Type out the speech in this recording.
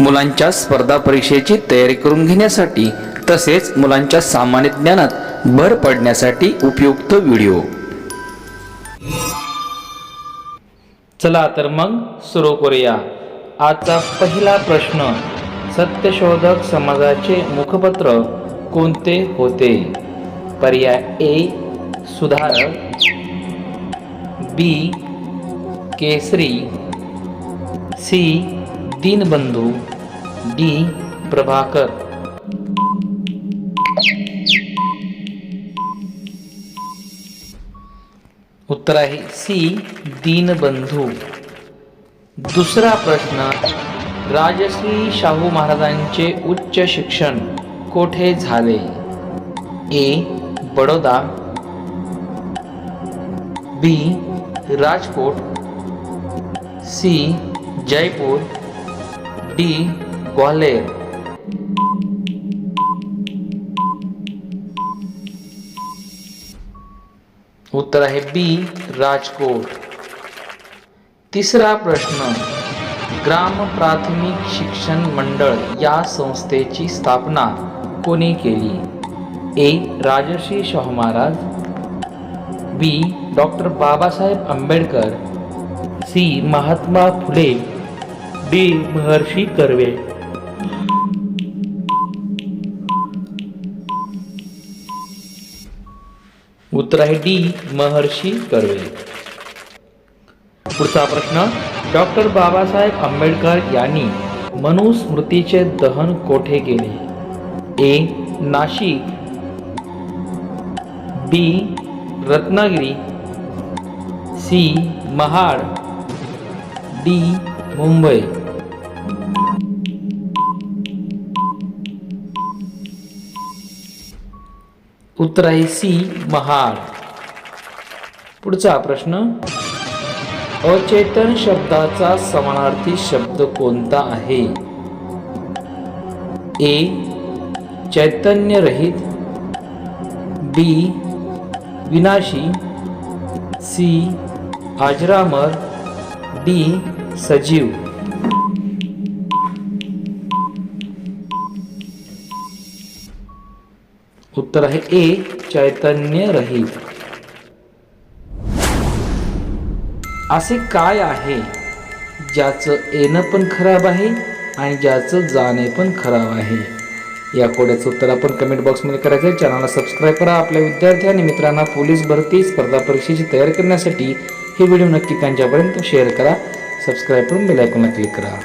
मुलांच्या स्पर्धा परीक्षेची तयारी करून घेण्यासाठी तसेच मुलांच्या सामान्य ज्ञानात भर पडण्यासाठी उपयुक्त व्हिडिओ. चला तर मग सुरू करूया. आजचा पहिला प्रश्न सत्यशोधक समाजाचे मुखपत्र कोणते होते? पर्याय A Sudharak. B Kesari. C Deenbandhu D Prabhakar. उत्तर आहे सी दीनबंधू दुसरा प्रश्न राजश्री शाहू महाराजांचे उच्च शिक्षण कोठे झाले? A Baroda. B Rajkot. C Jaipur. D Gwalior उत्तर आहे बी राजकोट. तिसरा प्रश्न ग्राम प्राथमिक शिक्षण मंडळ या संस्थेची स्थापना कोणी केली? A Rajarshi Shahu Maharaj. B doctor Babasaheb Ambedkar. C Mahatma Phule D Maharshi Karve. उत्तर आहे डी महर्षी कर्वे. पुढचा प्रश्न डॉक्टर बाबासाहेब आंबेडकर यांनी मनुस्मृतीचे दहन कोठे केले? A Nashik. B Ratnagiri. C Mahad. D Mumbai. उत्तर आहे सी महाड पुढचा प्रश्न अचेतन शब्दाचा समानार्थी शब्द कोणता आहे? ए चैतन्यरहित. बी विनाशी. सी आजरामर. डी सजीव. उत्तर आहे ए चैतन्य रहित. असे काय आहे? ज्याचं येणं पण खराब आहे आणि ज्याचं जाणे पण खराब आहे. या कोड्याचं उत्तर आपण कमेंट बॉक्समध्ये करायचं आहे. चॅनलला सबस्क्राईब करा आपल्या विद्यार्थी आणि मित्रांना पोलीस भरती स्पर्धा परीक्षेची तयारी करण्यासाठी हे व्हिडिओ नक्की त्यांच्यापर्यंत शेअर करा. सबस्क्राईब करून बेलायकॉनला क्लिक करा.